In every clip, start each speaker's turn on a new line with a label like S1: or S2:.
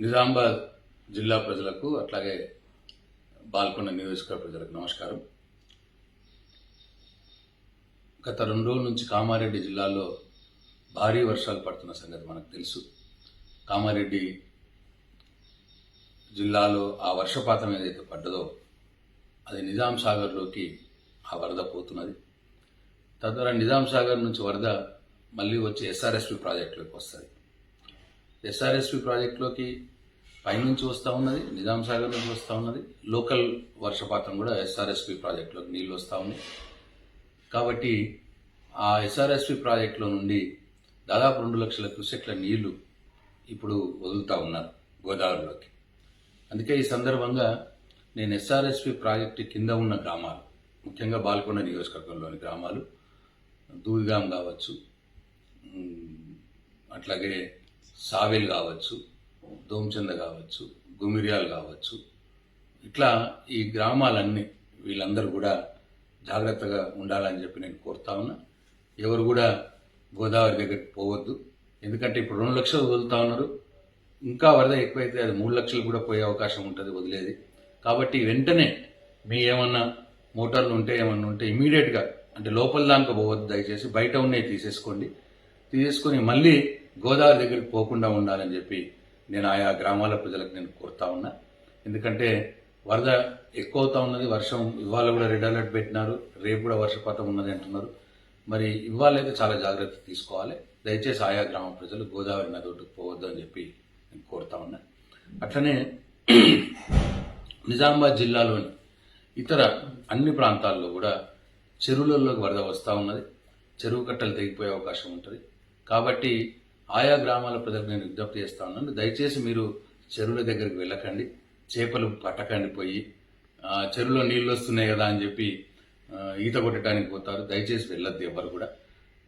S1: నిజామాబాద్ జిల్లా ప్రజలకు అట్లాగే బాల్కొండ నియోజకవర్గ ప్రజలకు నమస్కారం. గత రెండు రోజుల నుంచి కామారెడ్డి జిల్లాలో భారీ వర్షాలు పడుతున్న సంగతి మనకు తెలుసు. కామారెడ్డి జిల్లాలో ఆ వర్షపాతం ఏదైతే పడ్డదో అది నిజాం సాగర్లోకి ఆ వరద పోతున్నది. తద్వారా నిజాం సాగర్ నుంచి వరద మళ్ళీ వచ్చి ఎస్ఆర్ఎస్పి ప్రాజెక్టులోకి వస్తుంది. ఎస్ఆర్ఎస్పి ప్రాజెక్టులోకి పైనుంచి వస్తూ ఉన్నది నిజాం సాగర్ నుంచి వస్తూ ఉన్నది. లోకల్ వర్షపాతం కూడా ఎస్ఆర్ఎస్పి ప్రాజెక్టులోకి నీళ్ళు వస్తూ ఉన్నాయి కాబట్టి ఆ ఎస్ఆర్ఎస్పి ప్రాజెక్టులో నుండి దాదాపు రెండు లక్షల క్యూసెక్ల నీళ్ళు ఇప్పుడు వదులుతూ ఉన్నారు గోదావరిలోకి. అందుకే ఈ సందర్భంగా నేను ఎస్ఆర్ఎస్పి ప్రాజెక్టు కింద ఉన్న గ్రామాలు ముఖ్యంగా బాల్కొండ నియోజకవర్గంలోని గ్రామాలు దూదిగాం కావచ్చు అట్లాగే సావిల్ కావచ్చు దోమచంద కావచ్చు గుమిరియాలు కావచ్చు ఇట్లా ఈ గ్రామాలన్నీ వీళ్ళందరూ కూడా జాగ్రత్తగా ఉండాలని చెప్పి నేను కోరుతా ఉన్నా. ఎవరు కూడా గోదావరి దగ్గరికి పోవద్దు. ఎందుకంటే ఇప్పుడు రెండు లక్షలు వదులుతా ఉన్నారు. ఇంకా వరద ఎక్కువైతే అది మూడు లక్షలు కూడా పోయే అవకాశం ఉంటుంది వదిలేది. కాబట్టి వెంటనే మీ ఏమన్నా మోటార్లు ఉంటే ఏమన్నా ఉంటే ఇమీడియట్గా అంటే లోపల దాకా పోవద్దు దయచేసి బయట ఉన్నవి తీసేసుకోండి. తీసేసుకొని మళ్ళీ గోదావరి దగ్గరికి పోకుండా ఉండాలని చెప్పి నేను ఆయా గ్రామాల ప్రజలకు నేను కోరుతా ఉన్నా. ఎందుకంటే వరద ఎక్కువ అవుతా ఉన్నది వర్షం ఇవాళ కూడా రెడ్ అలర్ట్ పెట్టినారు రేపు కూడా వర్షపాతం ఉన్నది అంటున్నారు. మరి ఇవాళైతే చాలా జాగ్రత్త తీసుకోవాలి. దయచేసి ఆయా గ్రామ ప్రజలు గోదావరి నది ఒడ్డుకు పోవద్దు అని చెప్పి నేను కోరుతా ఉన్నా. అట్లనే నిజామాబాద్ జిల్లాలోని ఇతర అన్ని ప్రాంతాల్లో కూడా చెరువులలోకి వరద వస్తూ ఉన్నది. చెరువు కట్టలు తెగిపోయే అవకాశం ఉంటుంది. కాబట్టి ఆయా గ్రామాల ప్రజలకు నేను విజ్ఞప్తి చేస్తా ఉన్నాను. దయచేసి మీరు చెరువుల దగ్గరికి వెళ్ళకండి. చేపలు పట్టకండి పోయి. చెరువులో నీళ్ళు వస్తున్నాయి కదా అని చెప్పి ఈత కొట్టడానికి పోతారు. దయచేసి వెళ్ళొద్దు ఎవరు కూడా.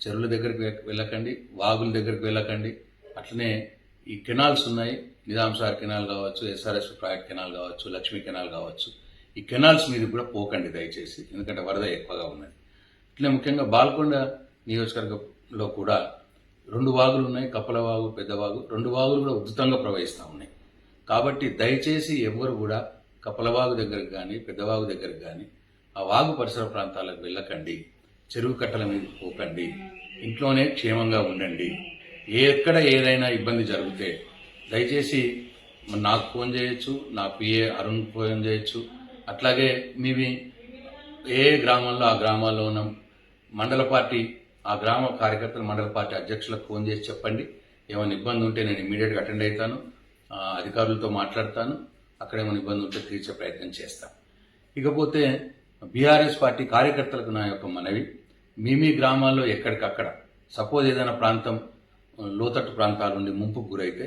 S1: చెరువుల దగ్గరికి వెళ్ళకండి. వాగుల దగ్గరికి వెళ్ళకండి. అట్లనే ఈ కెనాల్స్ ఉన్నాయి. నిజాంసార్ కెనాల్ కావచ్చు ఎస్ఆర్ఎస్ ప్రాజెక్ట్ కెనాల్ కావచ్చు లక్ష్మీ కెనాల్ కావచ్చు. ఈ కెనాల్స్ మీద కూడా పోకండి దయచేసి. ఎందుకంటే వరద ఎక్కువగా ఉన్నది. ఇట్లా ముఖ్యంగా బాల్కొండ నియోజకవర్గంలో కూడా రెండు వాగులు ఉన్నాయి కప్పలవాగు పెద్దవాగు రెండు వాగులు కూడా ఉధృతంగా ప్రవహిస్తూ ఉన్నాయి. కాబట్టి దయచేసి ఎవ్వరు కూడా కప్పలవాగు దగ్గరకు కానీ పెద్దవాగు దగ్గరకు కానీ ఆ వాగు పరిసర ప్రాంతాలకు వెళ్ళకండి. చెరువు కట్టల మీద పోకండి. ఇంట్లోనే క్షేమంగా ఉండండి. ఏ ఎక్కడ ఏదైనా ఇబ్బంది జరిగితే దయచేసి నాకు ఫోన్ చేయొచ్చు నా పిఏ అరుణ్ ఫోన్ చేయొచ్చు. అట్లాగే మీవి ఏ గ్రామంలో ఆ గ్రామాల్లో ఉన్న మండల పార్టీ ఆ గ్రామ కార్యకర్తలు మండల పార్టీ అధ్యక్షులకు ఫోన్ చేసి చెప్పండి. ఏమైనా ఇబ్బంది ఉంటే నేను ఇమీడియట్గా అటెండ్ అవుతాను. అధికారులతో మాట్లాడతాను. అక్కడ ఏమైనా ఇబ్బంది ఉంటే తీర్చే ప్రయత్నం చేస్తాను. ఇకపోతే బీఆర్ఎస్ పార్టీ కార్యకర్తలకు నా యొక్క మనవి మీ మీ గ్రామాల్లో ఎక్కడికక్కడ సపోజ్ ఏదైనా ప్రాంతం లోతట్టు ప్రాంతాల నుండి ముంపుకు గురైతే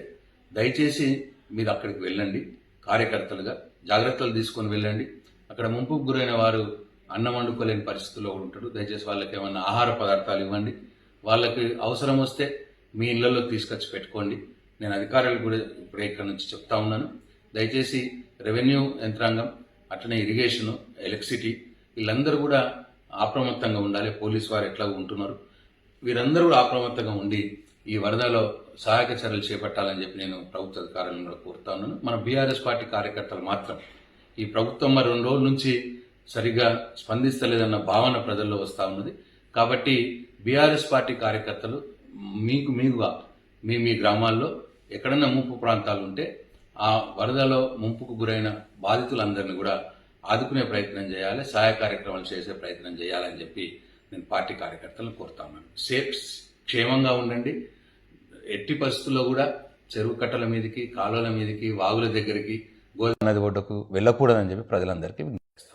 S1: దయచేసి మీరు అక్కడికి వెళ్ళండి. కార్యకర్తలుగా జాగ్రత్తలు తీసుకొని వెళ్ళండి. అక్కడ ముంపుకు గురైన వారు అన్నం వండుకోలేని పరిస్థితుల్లో ఉంటాడు. దయచేసి వాళ్ళకి ఏమైనా ఆహార పదార్థాలు ఇవ్వండి. వాళ్ళకి అవసరం వస్తే మీ ఇళ్ళలో తీసుకొచ్చి పెట్టుకోండి. నేను అధికారులకు కూడా ఇప్పుడు ఇక్కడ నుంచి చెప్తా ఉన్నాను. దయచేసి రెవెన్యూ యంత్రాంగం అట్లనే ఇరిగేషన్ ఎలక్ట్రిసిటీ వీళ్ళందరూ కూడా అప్రమత్తంగా ఉండాలి. పోలీసు వారు ఎట్లా ఉంటున్నారు. వీరందరూ కూడా అప్రమత్తంగా ఉండి ఈ వరదలో సహాయక చర్యలు చేపట్టాలని చెప్పి నేను ప్రభుత్వ అధికారులను కూడా కోరుతా ఉన్నాను. మన బీఆర్ఎస్ పార్టీ కార్యకర్తలు మాత్రం ఈ ప్రభుత్వం మరి రెండు రోజుల నుంచి సరిగా స్పందిస్తలేదన్న భావన ప్రజల్లో వస్తూ ఉన్నది. కాబట్టి బీఆర్ఎస్ పార్టీ కార్యకర్తలు మీకు మీకుగా మీ మీ గ్రామాల్లో ఎక్కడన్నా ముంపు ప్రాంతాలు ఉంటే ఆ వరదలో ముంపుకు గురైన బాధితులందరినీ కూడా ఆదుకునే ప్రయత్నం చేయాలి సహాయ కార్యక్రమాలు చేసే ప్రయత్నం చేయాలని చెప్పి నేను పార్టీ కార్యకర్తలను కోరుతా ఉన్నాను. సేఫ్ క్షేమంగా ఉండండి. ఎట్టి పరిస్థితుల్లో కూడా చెరువు కట్టల మీదకి కాలువల మీదకి వాగుల దగ్గరికి గోదావరి నది ఒడ్డుకు వెళ్ళకూడదని చెప్పి ప్రజలందరికీ విజ్ఞప్తిస్తాను